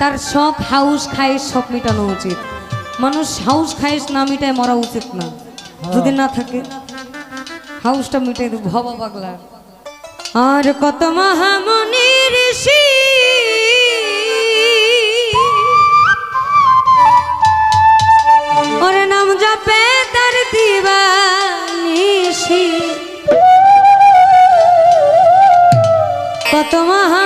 তার শখ হাউস খায়েস সব মেটানো উচিত। মানুষ হাউস খায়েস না মিটায় মরা উচিত না। যদি না থাকে হাউসটা মিটাই দেব। ভবা পাগলা। আর কত মহামনি ঋষি ওর নাম জপে তার দিবানিসি কত মহামনি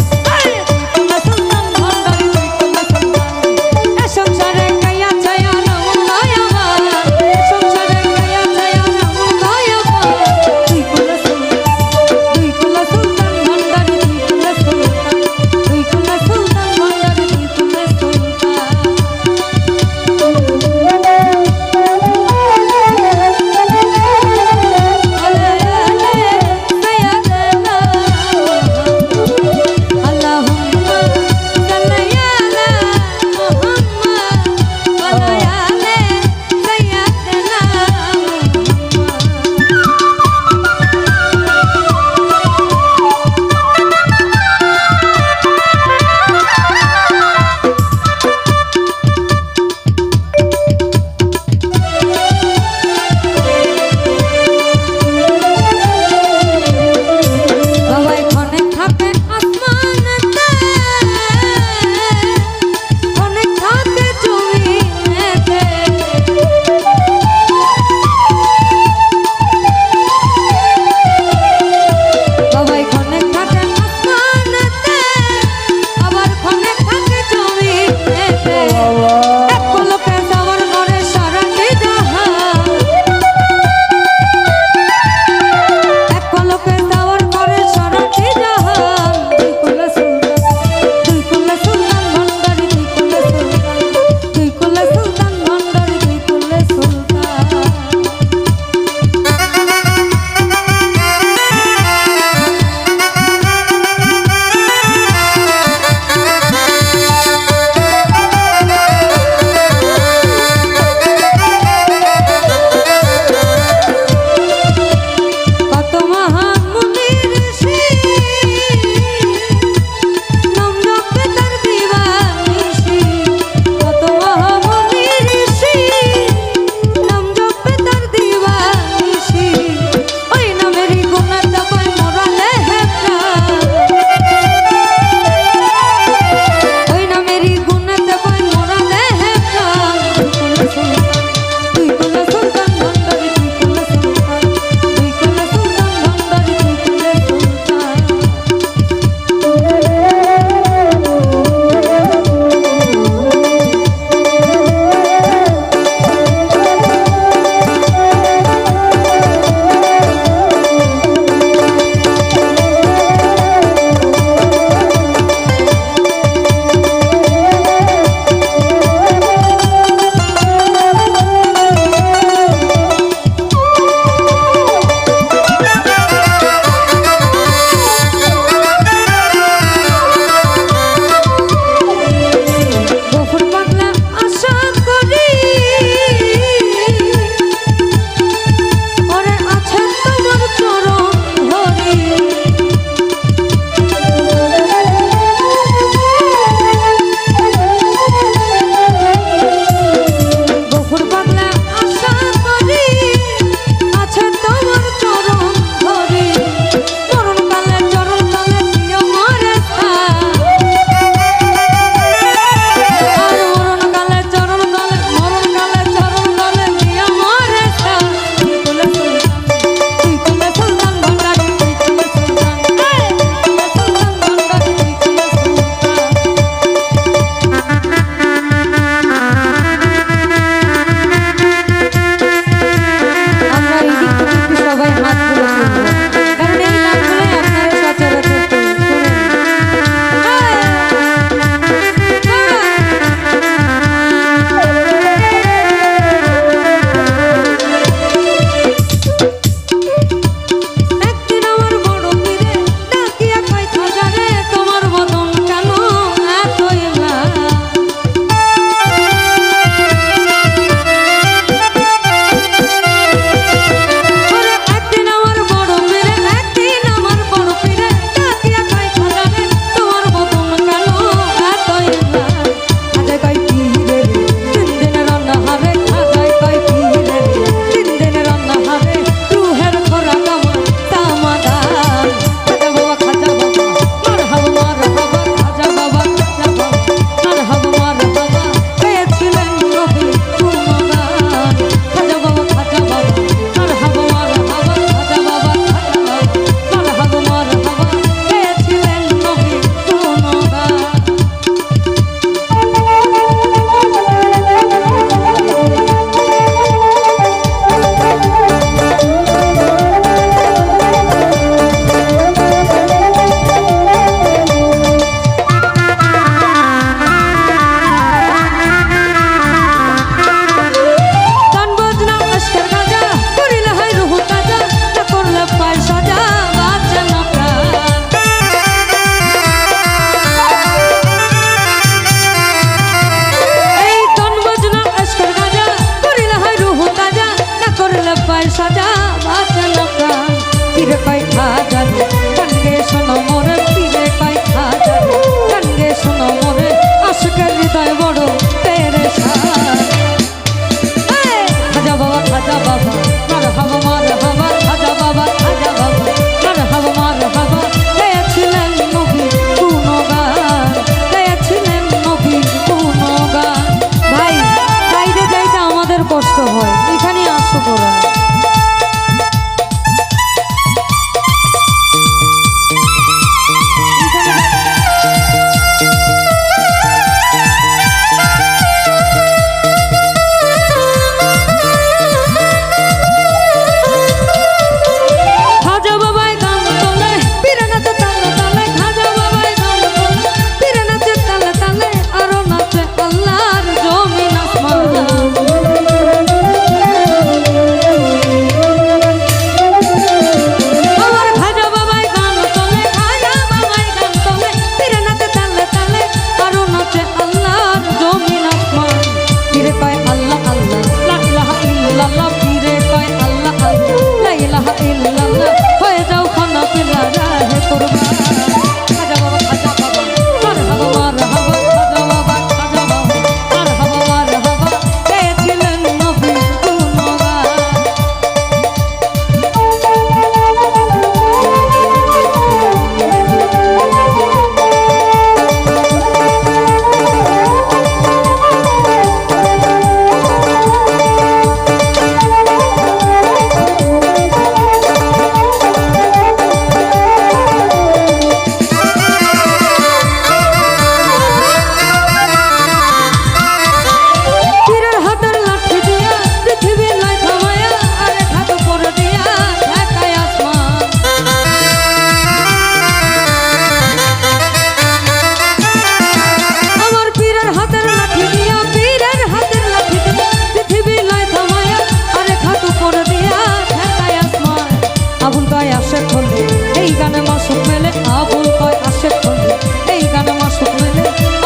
ঠলে এই গানে মাসুক মেলে আবুল কয় আসে ঠলে এই গানে মাসুক মেলে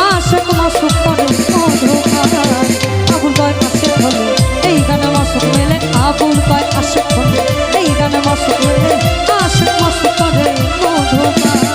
আশেক মাসুক করে অন্ধকার। আবুল কয় আসে ঠলে এই গানে মাসুক মেলে আবুল কয় আসে ঠলে এই গানে মাসুক মেলে আশেক মাসুক করে অন্ধকার।